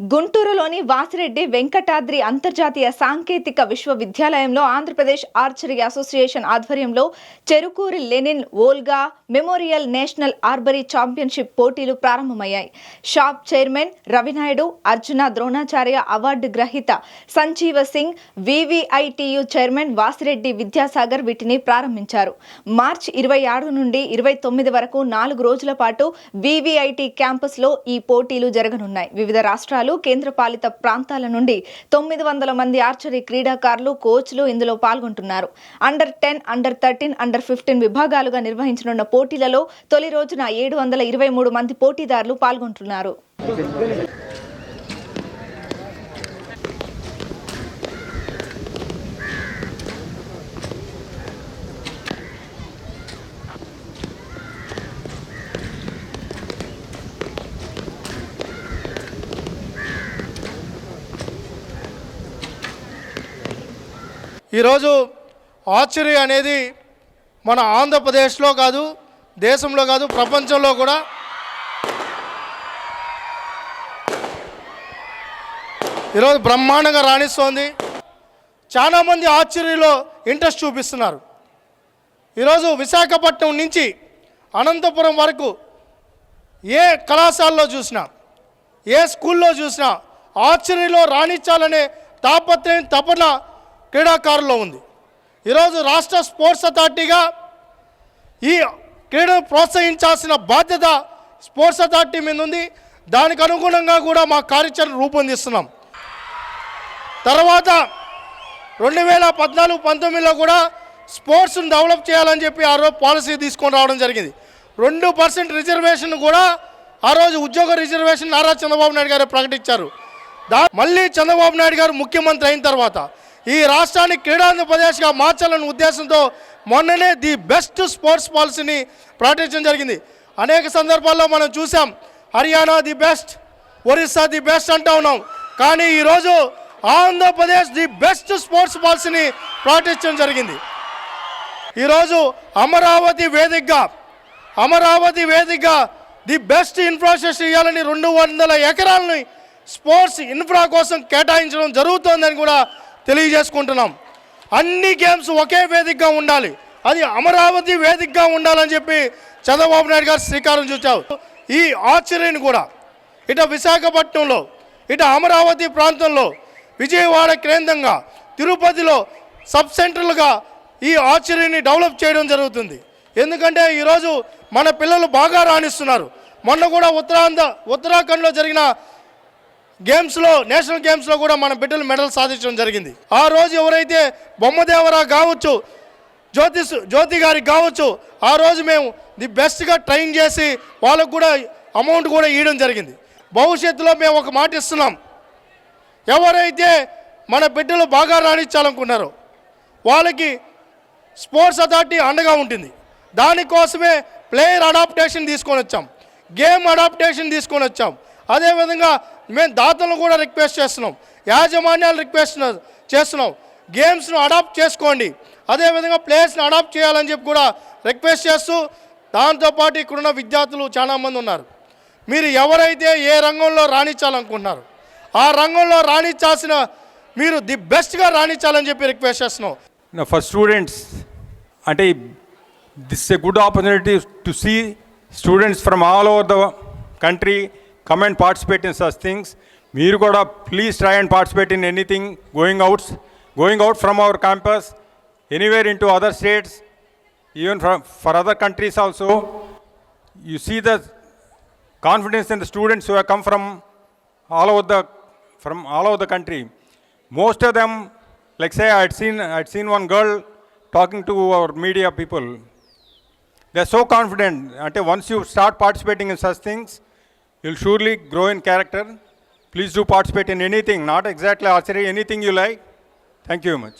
గుంటూరులోని వాసిరెడ్డి వెంకటాద్రి అంతర్జాతీయ సాంకేతిక విశ్వవిద్యాలయంలో ఆంధ్రప్రదేశ్ ఆర్చరీ అసోసియేషన్ ఆధ్వర్యంలో Cherukuri Lenin Volga memorial national archery championship పోటీలు ప్రారంభమయ్యాయి. SAAP chairman Ravi Naidu Arjuna Dronacharya award గ్రహీత సంజీవ సింగ్ వివిఐటియు చైర్మన్ వాసిరెడ్డి విద్యాసాగర్ వీటిని ప్రారంభించారు. మార్చి ఇరవై ఆరు నుండి ఇరవై తొమ్మిది వరకు నాలుగు రోజుల పాటు వివిఐటి క్యాంపస్లో ఈ పోటీలు జరగనున్నాయి. వివిధ రాష్ట్రాలు కేంద్రపాలిత ప్రాంతాల నుండి తొమ్మిది వందల మంది ఆర్చరీ క్రీడాకారులు కోచ్లు ఇందులో పాల్గొంటున్నారు. Under ten under thirteen under fifteen విభాగాలుగా నిర్వహించనున్న పోటీలలో తొలి రోజున ఏడు వందల ఇరవై మూడు మంది పోటీదారులు పాల్గొంటున్నారు. ఈరోజు ఆర్చరీ అనేది మన ఆంధ్రప్రదేశ్లో కాదు దేశంలో కాదు ప్రపంచంలో కూడా. ఈరోజు బ్రహ్మాండంగా రాణిస్తోంది. చాలామంది ఆర్చరీలో ఇంట్రెస్ట్ చూపిస్తున్నారు. ఈరోజు విశాఖపట్నం నుంచి అనంతపురం వరకు ఏ కళాశాలలో చూసినా ఏ స్కూల్లో చూసినా ఆర్చరీలో రాణించాలనే తాపత్రయం తపన క్రీడాకారుల్లో ఉంది. ఈరోజు రాష్ట్ర స్పోర్ట్స్ అథారిటీగా ఈ క్రీడను ప్రోత్సహించాల్సిన బాధ్యత స్పోర్ట్స్ అథారిటీ మీద ఉంది దానికి అనుగుణంగా కూడా మా కార్యాచరణ రూపొందిస్తున్నాం. తర్వాత రెండు వేల పద్నాలుగు పంతొమ్మిదిలో కూడా స్పోర్ట్స్ను డెవలప్ చేయాలని చెప్పి ఆ రోజు పాలసీ తీసుకొని రావడం జరిగింది. రెండు పర్సెంట్ రిజర్వేషన్ కూడా ఆ రోజు ఉద్యోగ రిజర్వేషన్ నారా చంద్రబాబు నాయుడు గారు ప్రకటించారు. దా మళ్ళీ చంద్రబాబు నాయుడు గారు ముఖ్యమంత్రి అయిన తర్వాత ఈ రాష్ట్రాన్ని క్రీడాంధ్రప్రదేశ్గా మార్చాలనే ఉద్దేశంతో మొన్ననే ది బెస్ట్ స్పోర్ట్స్ పాలసీని ప్రకటించడం జరిగింది. అనేక సందర్భాల్లో మనం చూసాం Haryana the best Orissa the best అంటా ఉన్నాం. కానీ ఈరోజు ఆంధ్రప్రదేశ్ ది బెస్ట్ స్పోర్ట్స్ పాలసీని ప్రకటించడం జరిగింది. ఈరోజు అమరావతి వేదికగా అమరావతి వేదికగా ది బెస్ట్ ఇన్ఫ్రాస్ట్రక్చర్ ఇవ్వాలని రెండు వందల ఎకరాలని స్పోర్ట్స్ ఇన్ఫ్రా కోసం కేటాయించడం జరుగుతోందని కూడా తెలియజేసుకుంటున్నాం. అన్ని గేమ్స్ ఒకే వేదికగా ఉండాలి. అది అమరావతి వేదికగా ఉండాలని చెప్పి చంద్రబాబు నాయుడు గారు శ్రీకారం చుట్టారు. ఈ ఆర్చరీని కూడా ఇట విశాఖపట్నంలో ఇట అమరావతి ప్రాంతంలో విజయవాడ కేంద్రంగా తిరుపతిలో సబ్ సెంటర్లుగా ఈ ఆర్చరీని డెవలప్ చేయడం జరుగుతుంది. ఎందుకంటే ఈరోజు మన పిల్లలు బాగా రాణిస్తున్నారు. మొన్న కూడా ఉత్తరాంధ్ర ఉత్తరాఖండ్లో జరిగిన గేమ్స్లో నేషనల్ గేమ్స్లో కూడా మన బిడ్డలు మెడల్ సాధించడం జరిగింది. ఆ రోజు ఎవరైతే బొమ్మదేవరా కావచ్చు జ్యోతి జ్యోతి గారికి కావచ్చు ఆ రోజు మేము ది బెస్ట్గా ట్రైన్ చేసి వాళ్ళకు కూడా అమౌంట్ కూడా ఇవ్వడం జరిగింది. భవిష్యత్తులో మేము ఒక మాట ఇస్తున్నాం. ఎవరైతే మన బిడ్డలు బాగా రాణించాలనుకున్నారో వాళ్ళకి స్పోర్ట్స్ అథారిటీ అండగా ఉంటుంది. దానికోసమే ప్లేయర్ అడాప్టేషన్ తీసుకొని వచ్చాం. గేమ్ అడాప్టేషన్ తీసుకొని వచ్చాం. అదేవిధంగా మేము దాతలను కూడా రిక్వెస్ట్ చేస్తున్నాం. యాజమాన్యాలు రిక్వెస్ట్ చేస్తున్నాం. గేమ్స్ను అడాప్ట్ చేసుకోండి. అదేవిధంగా ప్లేయర్స్ని అడాప్ట్ చేయాలని చెప్పి కూడా రిక్వెస్ట్ చేస్తూ దాంతోపాటు ఇక్కడున్న విద్యార్థులు చాలామంది ఉన్నారు. మీరు ఎవరైతే ఏ రంగంలో రాణించాలనుకుంటున్నారు ఆ రంగంలో రాణించాల్సిన మీరు ది బెస్ట్గా రాణించాలని చెప్పి రిక్వెస్ట్ చేస్తున్నాం. నా ఫర్ స్టూడెంట్స్ అంటే this a good opportunity to see students from all over the country come and participate in such things మీరు కూడా please try and participate in anything going outs going out from our campus anywhere in to other states even for other countries also you see the confidence in the students who have come from all over the from all over the country most of them like say i'd seen i'd seen one girl talking to our media people they're so confident until once you start participating in such things you'll surely grow in character. Please do participate in anything. Not exactly archery anything you like. Thank you very much